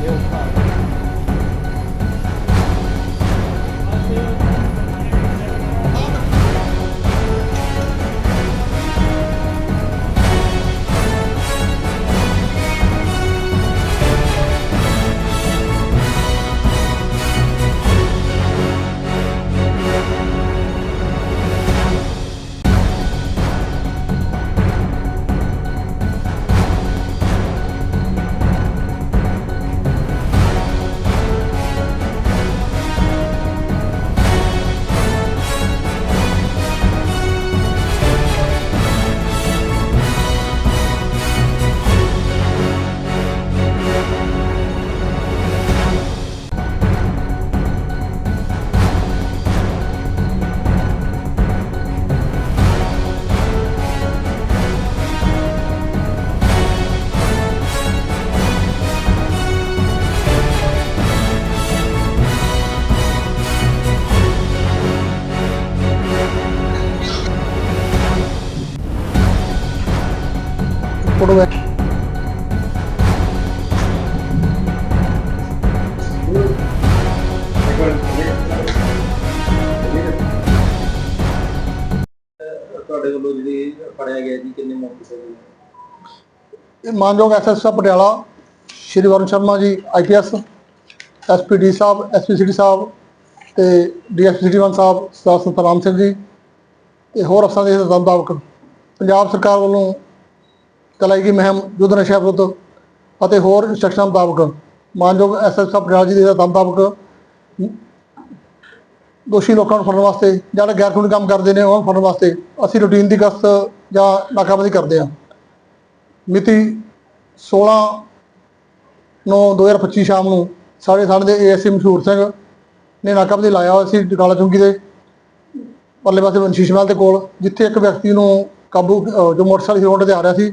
没有五 photo ਹੈ ਤੁਹਾਡੇ ਵੱਲੋਂ ਜਿਹੜੀ ਫੜਿਆ ਗਿਆ ਜੀ ਕਿੰਨੇ ਮੋਟਰਸਾਈਕਲ ਇਹ ਮਾਨਯੋਗ SS Patiala Shri Varun Sharma ji IPS SPD ਸਾਹਿਬ ਐਸਪੀਸੀਡੀ ਸਾਹਿਬ ਤੇ ਡੀਐਸਪੀਸੀਡੀ ਵਨ ਸਾਹਿਬ ਸਰਦਾਰ ਸਤਨਾਮ ਸਿੰਘ ਜੀ ਤੇ ਹੋਰ ਅਫਸਰਾਂ ਦੇ ਮੁਤਾਬਕ ਪੰਜਾਬ ਸਰਕਾਰ ਵੱਲੋਂ ਚਲਾਈ ਗਈ ਮੁਹਿੰਮ ਯੁੱਧ ਨਸ਼ਾ ਵਿਰੁੱਧ ਅਤੇ ਹੋਰ ਇੰਸਟਰਕਸ਼ਨਾਂ ਮੁਤਾਬਕ ਮਾਨਯੋਗ ਐਸਐਸ ਪਟਿਆਲਾ ਜੀ ਦੇ ਹੁਕਮ ਮੁਤਾਬਕ ਦੋਸ਼ੀ ਲੋਕਾਂ ਨੂੰ ਫੜਨ ਵਾਸਤੇ ਜਿਹੜੇ ਗੈਰ ਕਾਨੂੰਨੀ ਕੰਮ ਕਰਦੇ ਨੇ ਉਹਨਾਂ ਨੂੰ ਫੜਨ ਵਾਸਤੇ ਅਸੀਂ ਰੂਟੀਨ ਦੀ ਗਸ਼ਤ ਜਾਂ ਨਾਕਾਬੰਦੀ ਕਰਦੇ ਹਾਂ। ਮਿਤੀ 16 9 2025 ਸ਼ਾਮ ਨੂੰ ਸਾਡੇ ਥਾਣੇ ਦੇ ਏਐਸਸੀ ਮਸ਼ਹੂਰ ਸਿੰਘ ਨੇ ਨਾਕਾਬੰਦੀ ਲਾਇਆ ਹੋਇਆ ਸੀ ਜਗਾਲਾ ਚੌਂਕੀ ਦੇ ਪਰਲੇ ਪਾਸੇ ਬੰਸ਼ੀਸ਼ ਮਹਿਲ ਦੇ ਕੋਲ, ਜਿੱਥੇ ਇੱਕ ਵਿਅਕਤੀ ਨੂੰ ਕਾਬੂ ਜੋ ਮੋਟਰਸਾਈਕਲ ਹੀਰੋ ਤੇ ਆ ਰਿਹਾ ਸੀ।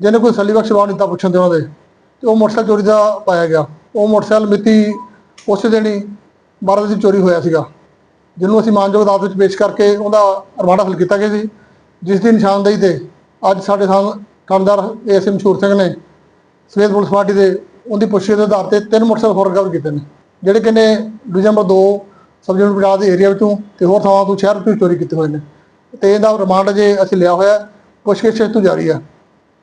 ਜਿਹਨੇ ਕੋਈ ਸੱਲੀ ਬਖਸ਼ ਜਵਾਬ ਦਿੱਤਾ ਪੁੱਛਣ ਦੇ ਉਹਨਾਂ ਦੇ ਤੇ ਉਹ ਮੋਟਰਸਾਈਕਲ ਚੋਰੀ ਦਾ ਪਾਇਆ ਗਿਆ। ਉਹ ਮੋਟਰਸਾਈਕਲ ਮਿਤੀ ਉਸੇ ਦਿਨ ਹੀ 12 ਵਜੇ ਚੋਰੀ ਹੋਇਆ ਸੀਗਾ। ਜਿਹਨੂੰ ਅਸੀਂ ਮਾਨਯੋਗ ਅਦਾਲਤ ਵਿੱਚ ਪੇਸ਼ ਕਰਕੇ ਉਹਦਾ ਰਿਮਾਂਡ ਹਾਸਲ ਕੀਤਾ ਗਿਆ ਸੀ। ਜਿਸ ਦੀ ਨਿਸ਼ਾਨਦੇਹੀ ਤੇ ਅੱਜ ਸਾਡੇ ਥਾਂ ਥਾਣੇਦਾਰ ਏਐਸਐਮ ਮਸ਼ਹੂਰ ਸਿੰਘ ਨੇ ਸਵੇਤ ਪੁਲਿਸ ਪਾਰਟੀ ਦੇ ਉਹਦੀ ਪੁੱਛੇ ਦੇ ਆਧਾਰ ਤੇ ਤਿੰਨ ਮੋਟਰਸਾਈਕਲ ਹੋਰ ਰਿਕਵਰ ਕੀਤੇ ਨੇ। ਜਿਹੜੇ ਕਿ ਨੇ division number 2 sub division Patiala ਦੇ ਏਰੀਆ ਵਿੱਚੋਂ ਤੇ ਹੋਰ ਥਾਵਾਂ ਤੋਂ ਸ਼ਹਿਰ ਵਿੱਚੋਂ ਚੋਰੀ ਕੀਤੇ ਹੋਏ ਨੇ। ਤੇ ਇਹਦਾ ਰਿਮਾਂਡ ਜੇ ਅਸੀਂ ਲਿਆ ਹੋਇਆ। ਪੁੱਛਗਿੱਛ ਤੋਂ ਜਾਰੀ ਹੈ।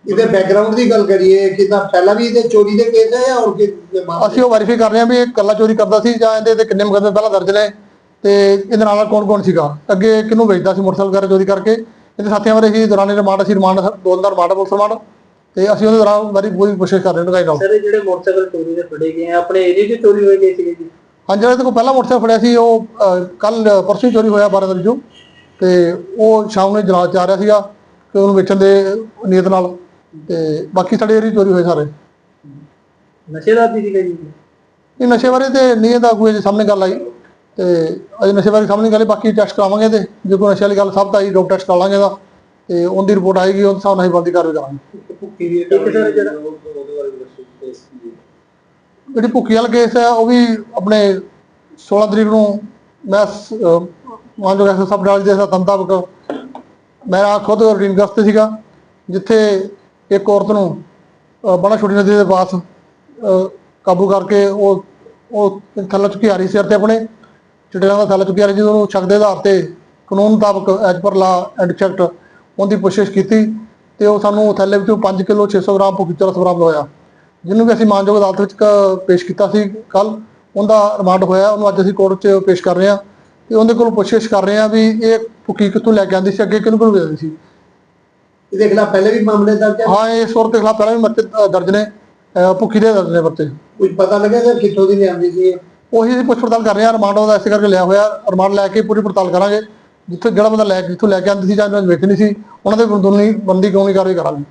ਇਹਦੇ ਬੈਕਗ੍ਰਾਉਂਡ ਦੀ ਗੱਲ ਕਰੀਏ ਕਿਦਾਂ ਪਹਿਲਾਂ ਵੀ ਇਹਦੇ ਚੋਰੀ ਦੇ ਕੇਸ ਹੈ ਜਾਂ ਹੋਰ ਕਿ ਅਸੀਂ ਉਹ ਵੈਰੀਫਾਈ ਕਰ ਰਹੇ ਹਾਂ ਵੀ ਇਹ ਇਕੱਲਾ ਚੋਰੀ ਕਰਦਾ ਸੀ ਜਾਂ ਇਹਦੇ ਤੇ ਕਿੰਨੇ ਮੁਕੱਦਮੇ ਪਹਿਲਾਂ ਦਰਜ ਨੇ ਤੇ ਇਹਦੇ ਨਾਲ ਕੌਣ ਕੌਣ ਸੀਗਾ? ਅੱਗੇ ਕਿਹਨੂੰ ਵੇਚਦਾ ਸੀ ਮੋਟਰਸਾਈਕਲ ਵਗੈਰਾ ਚੋਰੀ ਕਰਕੇ? ਇਹਦੇ ਸਾਥੀਆਂ ਬਾਰੇ ਅਸੀਂ ਦੌਰਾਨੇ ਰਿਮਾਂਡ ਅਸੀਂ ਰਿਮਾਂਡ ਦੋ ਦਿਨ ਦਾ ਰਿਮਾਂਡ ਪੁਲਿਸ ਰਿਮਾਂਡ ਤੇ ਅਸੀਂ ਉਹਦੇ ਦੌਰਾਨ ਵਾਰੀ ਪੂਰੀ ਕੋਸ਼ਿਸ਼ ਕਰ ਰਹੇ ਹਾਂ ਲਗਾਈ ਨਾਲ। ਸਰ ਜਿਹੜੇ ਮੋਟਰਸਾਈਕਲ ਚੋਰੀ ਦੇ ਫੜੇ ਗਏ ਆ ਆਪਣੇ ਏਰੀਆ 'ਚ ਚੋਰੀ ਹੋਏ ਗਏ ਸੀਗੇ ਜੀ? ਹਾਂਜੀ ਜਿਹੜਾ ਇਹਦੇ ਕੋਲ ਪਹਿਲਾ ਮੋਟਰਸਾਈਕਲ ਫੜਿਆ ਸੀ ਉਹ ਕੱਲ ਪਰਸੋਂ ਹੀ ਚੋਰੀ ਹੋਇਆ 12 ਤਰੀਕ ਨੂੰ ਤੇ ਉਹ ਸ਼ਾਮ ਨੂੰ ਜਨਾਜ਼ ਚ ਆ ਰਿਹਾ ਸੀਗਾ ਤੇ ਉਹਨੂੰ ਵੇਚਣ ਦੇ ਨੀਅਤ ਨਾਲ ਤੇ ਬਾਕੀ ਸਾਡੇ ਏਰੀਆ ਚੋਰੀ ਹੋਏ ਸਾਰੇ। ਨਸ਼ੇ ਦਾ ਸੀਗਾ ਜੀ ਇਹ ਨਸ਼ੇ ਬਾਰੇ ਤੇ ਨੀਅਤ ਦਾ ਕੋਈ ਸਾਹਮਣੇ ਗੱਲ ਆਈ। ਤੇ ਅਜੇ ਨਸ਼ੇ ਬਾਰੇ ਸਾਹਮਣੇ ਗੱਲ ਬਾਕੀ ਟੈਸਟ ਕਰਾਵਾਂਗੇ ਤੇ ਜੇ ਕੋਈ ਨਸ਼ੇ ਵਾਲੀ ਗੱਲ ਸਭ ਤਾਂ ਆਈ ਡੋਪ ਟੈਸਟ ਕਰਾ ਲਾਂਗੇ ਦਾ ਤੇ ਉਹਦੀ ਰਿਪੋਰਟ ਆਏਗੀ ਉਹ ਹਿਸਾਬ ਨਾਲ ਹੀ ਬੰਦੀ ਕਾਰਵਾਈ ਕਰਾਂਗੇ। ਭੁੱਕੀ ਦੀ ਇੱਕ ਸਰ ਜਿਹੜਾ ਉਹਦੇ ਬਾਰੇ ਦੱਸੋ ਕੇਸ ਕੀ ਹੈ ਜਿਹੜੀ ਭੁੱਕੀ ਵਾਲਾ ਕੇਸ ਹੈ ਉਹ ਵੀ ਆਪਣੇ 16 ਤਰੀਕ ਨੂੰ ਮੈਂ ਮਾਨਜੋ ਐਸ ਸਬ ਡਾਲ ਦੇ ਹਦਾਇਤਾਂ ਮੁਤਾਬਕ ਮੇਰਾ ਖੁਦ ਰੂਟੀਨ ਗਸਤ ਸੀਗਾ ਜਿੱਥੇ ਇੱਕ ਔਰਤ ਨੂੰ ਅਹ, ਬੜਾ ਛੋਟੀ ਨਦੀ ਦੇ ਪਾਸ ਕਾਬੂ ਕਰਕੇ ਉਹ ਉਹ ਥੱਲੇ ਚੁੱਕੀ ਆ ਰਹੀ ਸੀ ਸਿਰ ਤੇ ਆਪਣੇ ਚਿੱਟੇ ਦਾ ਥੱਲੇ ਚੁੱਕੀ ਆ ਰਹੀ ਸੀ ਉਹਨੂੰ ਸ਼ੱਕ ਦੇ ਆਧਾਰ ਤੇ ਕਾਨੂੰਨ ਮੁਤਾਬਕ ਐਜ ਪਰ ਲਾ ਐਂਡ ਚੈਕਟ ਉਹਦੀ ਪੁੱਛਿਸ਼ ਕੀਤੀ ਤੇ ਉਹ ਸਾਨੂੰ ਥੈਲੇ ਵਿੱਚੋਂ 5 ਕਿਲੋ 600 ਗ੍ਰਾਮ ਭੁੱਕੀ ਚਰਸ ਬਰਾਮਦ ਹੋਇਆ। ਜਿਹਨੂੰ ਵੀ ਅਸੀਂ ਮਾਨਯੋਗ ਅਦਾਲਤ ਵਿੱਚ ਕ- ਪੇਸ਼ ਕੀਤਾ ਸੀ ਕੱਲ ਉਹਦਾ ਰਿਮਾਂਡ ਹੋਇਆ ਉਹਨੂੰ ਅੱਜ ਅਸੀਂ ਕੋਰਟ 'ਚ ਪੇਸ਼ ਕਰ ਰਹੇ ਹਾਂ ਤੇ ਉਹਦੇ ਕੋਲ ਪੁੱਛਿਸ਼ ਕਰ ਰਹੇ ਹਾਂ ਵੀ ਇਹ ਭੁੱਕੀ ਕਿੱਥੋਂ ਲੈ ਕੇ ਆਂਦੀ ਸੀ ਅੱਗੇ ਕਿਹਨੂੰ ਕੋਲ ਵੇਚਦੀ ਸੀ। ਇਹਦੇ ਖਿਲਾਫ ਪਹਿਲੇ ਵੀ ਮਾਮਲੇ ਦਰਜ ਹੈ ਹਾਂ ਇਹ ਸੁਰਤ ਦੇ ਖਿਲਾਫ ਪਹਿਲਾਂ ਵੀ ਮਰਤੇ ਦਰਜ ਨੇ ਭੁੱਕੀ ਦੇ ਦਰਜ ਨੇ ਮਰਤੇ। ਕੁਝ ਪਤਾ ਲੱਗਿਆ ਕਿ ਕਿੱਥੋਂ ਦੀ ਲਿਆਂਦੀ ਸੀ ਇਹ? ਉਹੀ ਅਸੀਂ ਪੁੱਛ ਪੜਤਾਲ ਕਰ ਰਹੇ ਹਾਂ ਰਿਮਾਂਡ ਉਹਦਾ ਐਸੇ ਕਰਕੇ ਲਿਆ ਹੋਇਆ ਰਿਮਾਂਡ ਲੈ ਕੇ ਪੂਰੀ ਪੜਤਾਲ ਕਰਾਂਗੇ। ਜਿੱਥੇ ਜਿਹੜਾ ਬੰਦਾ ਲੈ ਕੇ ਜਿੱਥੋਂ ਲੈ ਕੇ ਆਂਦੀ ਸੀ ਜਾਂ ਵੇਚਣੀ ਸੀ ਉਹਨਾਂ ਦੇ ਕਾਨੂੰਨੀ ਬੰਦੀ ਕਾਨੂੰਨੀ ਕਾਰਵਾਈ ਕਰਾਂਗੇ?